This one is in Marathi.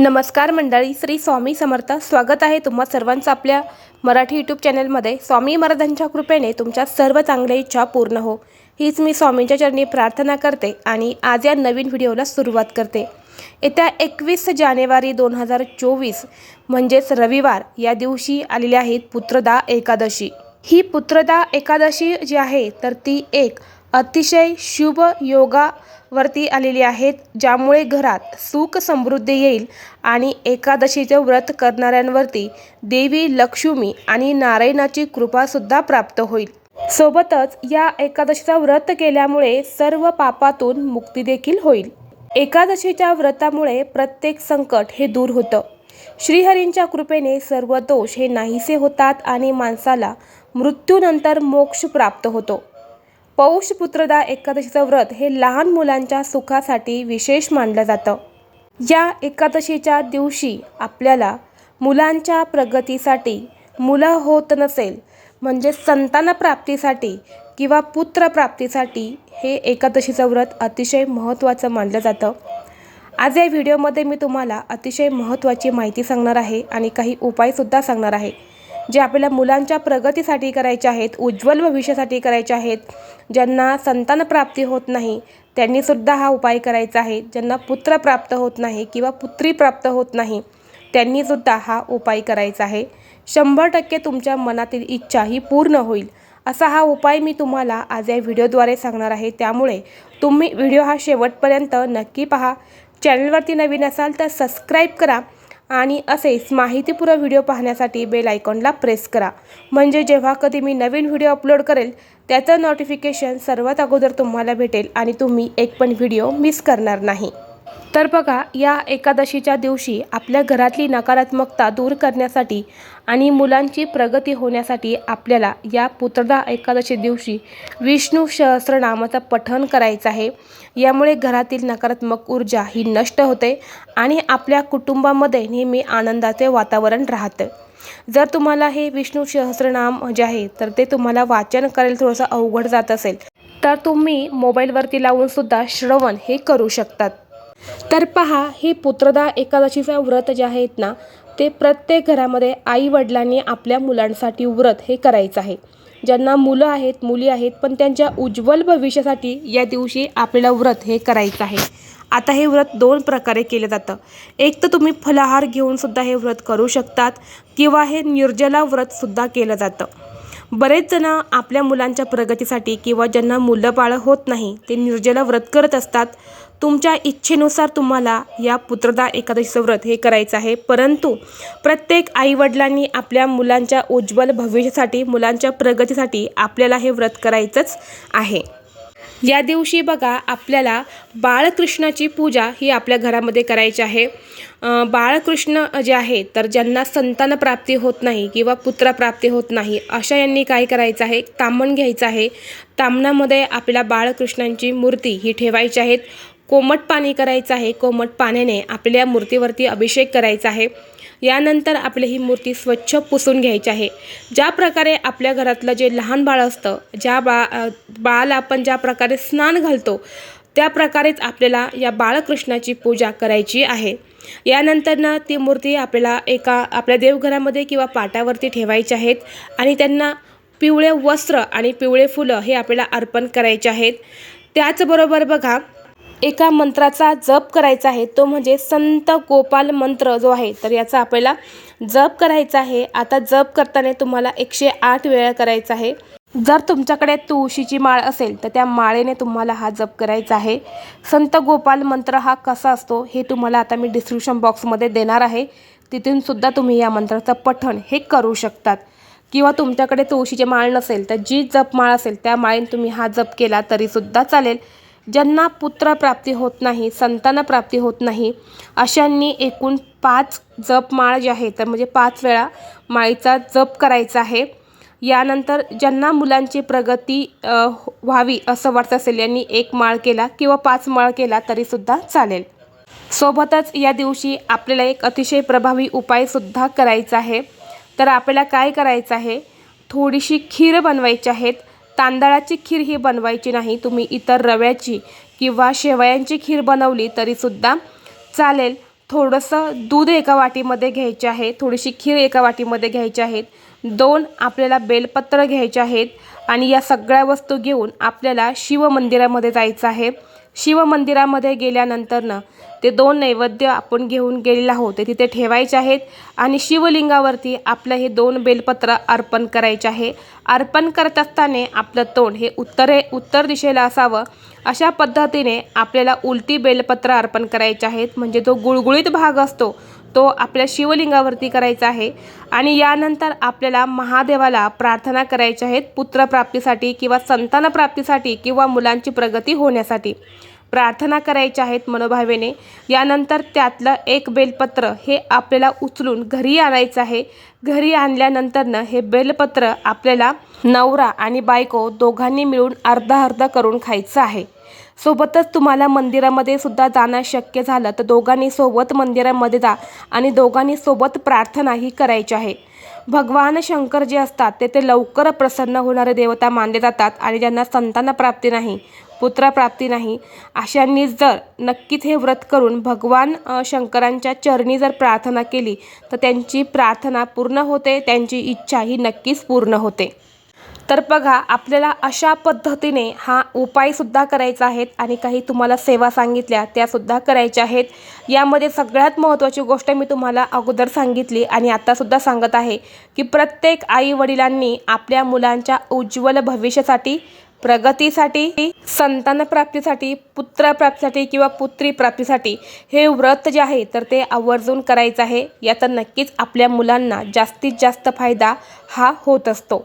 नमस्कार मंडळी श्री स्वामी समर्थ. स्वागत आहे तुम्हा सर्वांचं आपल्या मराठी यूट्यूब चॅनलमध्ये स्वामी महाराजांच्या कृपेने तुमच्या सर्व चांगल्या इच्छा पूर्ण हो. हीच मी स्वामींच्या चरणी प्रार्थना करते आणि आज या नवीन व्हिडिओला सुरुवात करते. येत्या एकवीस जानेवारी दोन हजार चोवीस म्हणजेच रविवार या दिवशी आलेल्या आहेत पुत्रदा एकादशी. ही पुत्रदा एकादशी जी आहे तर ती एक अतिशय शुभ योगावरती आलेली आहेत ज्यामुळे घरात सुख समृद्धी येईल आणि एकादशीचे व्रत करणाऱ्यांवरती देवी लक्ष्मी आणि नारायणाची कृपासुद्धा प्राप्त होईल. सोबतच या एकादशीचा व्रत केल्यामुळे सर्व पापातून मुक्ती देखील होईल. एकादशीच्या व्रतामुळे प्रत्येक संकट हे दूर होतं. श्रीहरींच्या कृपेने सर्व दोष हे नाहीसे होतात आणि माणसाला मृत्यूनंतर मोक्ष प्राप्त होतो. पौष पुत्रदा एकादशीचं व्रत हे लहान मुलांच्या सुखासाठी विशेष मानलं जातं. या एकादशीच्या दिवशी आपल्याला मुलांच्या प्रगतीसाठी मुलं होत नसेल म्हणजे संतानप्राप्तीसाठी किंवा पुत्रप्राप्तीसाठी हे एकादशीचं व्रत अतिशय महत्त्वाचं मानलं जातं. आज या व्हिडिओमध्ये मी तुम्हाला अतिशय महत्त्वाची माहिती सांगणार आहे आणि काही उपायसुद्धा सांगणार आहे. जे आपल्याला मुलांच्या प्रगतीसाठी करायचे आहेत उज्ज्वल भविष्यासाठी करायचे आहेत ज्यांना संतानप्राप्ती होत नाही त्यांनीसुद्धा हा उपाय करायचा आहे. ज्यांना पुत्र प्राप्त होत नाही किंवा पुत्री प्राप्त होत नाही त्यांनीसुद्धा हा उपाय करायचा आहे. शंभर टक्के तुमच्या मनातील इच्छा ही पूर्ण होईल. असा हा उपाय मी तुम्हाला आज या व्हिडिओद्वारे सांगणार आहे. त्यामुळे तुम्ही व्हिडिओ हा शेवटपर्यंत नक्की पहा. चॅनलवरती नवीन असाल तर सबस्क्राईब करा. आणि असेच माहितीपूर्ण व्हिडिओ पाहण्यासाठी बेल आयकॉनला प्रेस करा. म्हणजे जेव्हा कधी मी नवीन व्हिडिओ अपलोड करेल त्याचं नोटिफिकेशन सर्वात अगोदर तुम्हाला भेटेल आणि तुम्ही एक पण व्हिडिओ मिस करणार नाही. तर बघा या एकादशीच्या दिवशी आपल्या घरातली नकारात्मकता दूर करण्यासाठी आणि मुलांची प्रगती होण्यासाठी आपल्याला या पुत्रदा एकादशी दिवशी विष्णू सहस्रनामाचं पठण करायचं आहे. यामुळे घरातील नकारात्मक ऊर्जा ही नष्ट होते आणि आपल्या कुटुंबामध्ये नेहमी आनंदाचे वातावरण राहतं. जर तुम्हाला हे विष्णू सहस्रनाम जे आहे तर ते तुम्हाला वाचन करायला थोडंसं अवघड जात असेल. तर तुम्ही मोबाईलवरती लावूनसुद्धा श्रवण हे करू शकतात. तर पहा ही पुत्रदा एकादशीचं व्रत जे आहेत ना ते प्रत्येक घरामध्ये आई वडिलांनी आपल्या मुलांसाठी व्रत हे करायचं आहे. ज्यांना मुलं आहेत मुली आहेत पण त्यांच्या उज्ज्वल भविष्यासाठी या दिवशी आपल्याला व्रत हे करायचं आहे. आता हे व्रत दोन प्रकारे केलं जातं. एक तर तुम्ही फलाहार घेऊनसुद्धा हे व्रत करू शकतात किंवा हे निर्जला व्रतसुद्धा केलं जातं. बरेच जण आपल्या मुलांच्या प्रगतीसाठी किंवा ज्यांना मुलं बाळं होत नाही ते निर्जला व्रत करत असतात. तुमच्या इच्छेनुसार तुम्हाला या पुत्रदा एकादशीचं व्रत हे करायचं आहे. परंतु प्रत्येक आईवडिलांनी आपल्या मुलांच्या उज्ज्वल भविष्यासाठी मुलांच्या प्रगतीसाठी आपल्याला हे व्रत करायचंच आहे. या दिवशी बघा आपल्याला बाळकृष्णाची पूजा ही आपल्या घरामध्ये करायची आहे. बाळकृष्ण जे आहे तर ज्यांना संतानप्राप्ती होत नाही किंवा पुत्रप्राप्ती होत नाही अशा यांनी काय करायचं आहे? तामण घ्यायचं आहे. तामणामध्ये आपल्याला बाळकृष्णांची मूर्ती ही ठेवायची आहेत. कोमट पाणी करायचं आहे. कोमट पाण्याने आपल्या मूर्तीवरती अभिषेक करायचा आहे. यानंतर आपली ही मूर्ती स्वच्छ पुसून घ्यायची आहे. ज्या प्रकारे आपल्या घरातलं जे लहान बाळ असतं ज्या बा बाळाला आपण ज्या प्रकारे स्नान घालतो त्या प्रकारेच आपल्याला या बाळकृष्णाची पूजा करायची आहे. यानंतरनं ती मूर्ती आपल्याला एका आपल्या देवघरामध्ये किंवा पाटावरती ठेवायची आहेत आणि त्यांना पिवळे वस्त्र आणि पिवळे फुलं हे आपल्याला अर्पण करायचे आहेत. त्याचबरोबर बघा एका मंत्राचा जप करायचा आहे तो म्हणजे संत गोपाल मंत्र जो आहे तर याचा आपल्याला जप करायचा आहे. आता जप करताना तुम्हाला एकशे आठ वेळा करायचा आहे. जर तुमच्याकडे तुळशीची माळ असेल तर त्या माळेने तुम्हाला हा जप करायचा आहे. संत गोपाल मंत्र हा कसा असतो हे तुम्हाला आता मी डिस्क्रिप्शन बॉक्समध्ये देणार आहे. तिथून सुद्धा तुम्ही या मंत्राचं पठण हे करू शकतात. किंवा तुमच्याकडे तुळशीची माळ नसेल तर जी जप माळ असेल त्या माळेने तुम्ही हा जप केला तरीसुद्धा चालेल. ज्यांना पुत्रप्राप्ती होत नाही संतानप्राप्ती होत नाही अशांनी एकूण पाच जपमाळ जे आहे तर म्हणजे पाच वेळा माळीचा जप करायचा आहे. यानंतर ज्यांना मुलांची प्रगती व्हावी असं वाटत असेल यांनी एक माळ केला किंवा पाच माळ केला तरीसुद्धा चालेल. सोबतच या दिवशी आपल्याला एक अतिशय प्रभावी उपायसुद्धा करायचा आहे. तर आपल्याला काय करायचं आहे? थोडीशी खीर बनवायची आहेत. तांदळाची खीर ही बनवायची नाही तुम्ही इतर रव्याची किंवा शेवयांची खीर बनवली तरीसुद्धा चालेल. थोडंसं दूध एका वाटीमध्ये घ्यायचे आहे थोडीशी खीर एका वाटीमध्ये घ्यायची आहेत दोन आपल्याला बेलपत्र घ्यायचे आहेत आणि या सगळ्या वस्तू घेऊन आपल्याला शिवमंदिरामध्ये जायचं आहे. शिवमंदिरामध्ये गेल्यानंतरनं ते दोन नैवेद्य आपण घेऊन गेलेलो आहोत. ते तिथे ठेवायचे आहेत आणि शिवलिंगावरती आपलं हे दोन बेलपत्र अर्पण करायचे आहे. अर्पण करत असताना आपलं तोंड हे उत्तरे उत्तर दिशेला असावं अशा पद्धतीने आपल्याला उलटी बेलपत्र अर्पण करायचे आहेत. म्हणजे जो गुळगुळीत भाग असतो तो आपल्या शिवलिंगावरती करायचा आहे. आणि यानंतर आपल्याला महादेवाला प्रार्थना करायच्या आहेत पुत्रप्राप्तीसाठी किंवा संतानप्राप्तीसाठी किंवा मुलांची प्रगती होण्यासाठी. प्रार्थना करायच्या आहेत मनोभावेने. यानंतर त्यातलं एक बेलपत्र हे आपल्याला उचलून घरी आणायचं आहे. घरी आणल्यानंतरनं हे बेलपत्र आपल्याला नवरा आणि बायको दोघांनी मिळून अर्धा अर्धा करून खायचं आहे. सोबतच तुम्हाला मंदिरामध्ये सुद्धा जाणं शक्य झालं तर दोघांनी सोबत मंदिरामध्ये जा आणि दोघांनी सोबत प्रार्थनाही करायची आहे. भगवान शंकर जे असतात ते ते लवकर प्रसन्न होणारे देवता मानले जातात आणि ज्यांना संतान प्राप्ती नाही पुत्रप्राप्ती नाही अशांनी जर नक्कीच हे व्रत करून भगवान शंकरांच्या चरणी जर प्रार्थना केली तर त्यांची प्रार्थना पूर्ण होते त्यांची इच्छा ही नक्कीच पूर्ण होते. तर बघा आपल्याला अशा पद्धतीने हा उपायसुद्धा करायचा आहेत आणि काही तुम्हाला सेवा सांगितल्या त्यासुद्धा करायच्या आहेत. यामध्ये सगळ्यात महत्त्वाची गोष्ट मी तुम्हाला अगोदर सांगितली आणि आत्तासुद्धा सांगत आहे की प्रत्येक आई वडिलांनी आपल्या मुलांच्या उज्ज्वल भविष्यासाठी प्रगतीसाठी संतानप्राप्तीसाठी पुत्रप्राप्तीसाठी किंवा पुत्री प्राप्तीसाठी हे व्रत जे आहे तर ते आवर्जून करायचं आहे. याचा नक्कीच आपल्या मुलांना जास्तीत जास्त फायदा हा होत असतो.